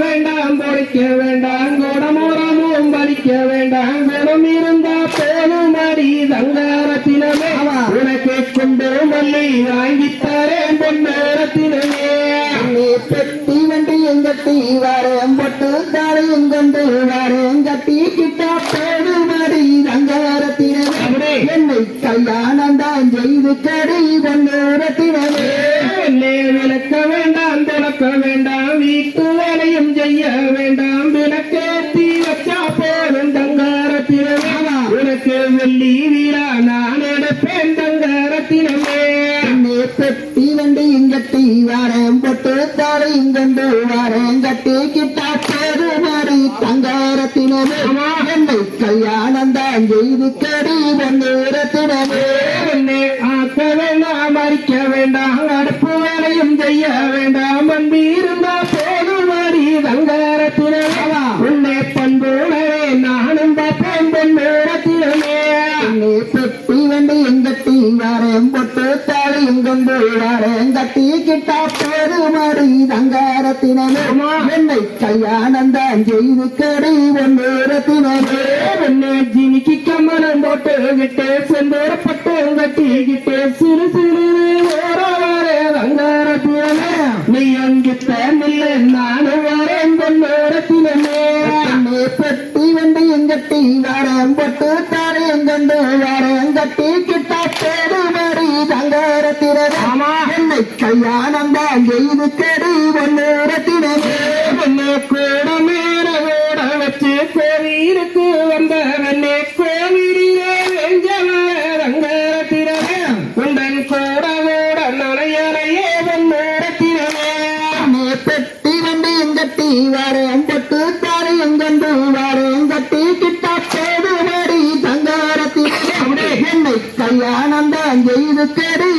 வேண்டாம் பொழிக்க வேண்டாம் குடமுறமும் பலிக்க வேண்டாம் குணம் இருந்தா போதும் அடி தங்காரத்தினமே உனக்கு கொண்டு மல்லி வாங்கித்தரேன் பொன்னரத்தினமே. பெட்டி வண்டி எங்கட்டி வரேன் பொட்டு தாரையும் கொண்டு வரேன் கட்டி கிட்டா போடுமடி ரங்கரத்தினமே என்னை கல்யாணம் தான் செய்து கடி பொன்னரத்தினமே. விளக்க வேண்டாம் துறக்க வேண்டாம் நான் எடுப்பேன் தங்காரத்தினமே நீ பெட்டி வண்டி எங்கட்டி வரேன் பொட்டு தாரையும் கொண்டு வரேன் கட்டி கிட்டா போடுமடி தங்காரத்தினமே. என்னை கல்யாணம் தான் செய்து கடி பொன்னரத்தினமே என்னே ஆக்க வேண்டாம் மறிக்க வேண்டாம் அடுப்பு வேலையும் செய்ய வேண்டாம் அன்பு இருந்தா போதும் தங்காரத்தினமே. உன்னை பெட்டி வண்டி எங்கட்டி வரேன் பொட்டு தாலியும் கொண்டு வரேன் கட்டி கிட்டா பெருமடி தங்காரத்தினமே என்னை கல்யாணம் தான் செய்து கடி ஒன்னேரத்தினமே என்ன ஜினிக்கு கம்மனம் போட்டுக்கிட்டு செந்தூரப்பட்டு கட்டிக்கிட்டு சிறு சிறு ஓர வரே வங்காரத்தினமே நீ அங்கிட்ட நில்ல நானும் வரேன் பெட்டி வண்டி எங்கட்டி பொட்டு கொண்டு வரேன் கட்டி கிட்டா பெருமடி தங்காரத்தினமே என்னை கல்யாணம் தான் செய்து கடி ஒன்னேரத்தினமே என்ன கூட மேல ஓட வச்சு கோவிலுக்கு வந்தவனே கோவிலே வெஞ்சவரங்கரத்தினமே உண்டன் கூட ஓட நனையறையே பொன்னரத்தினமே நீ பெட்டி வண்டி எங்கட்டி வரேன் கல்யாணம் தான் செய்து கடி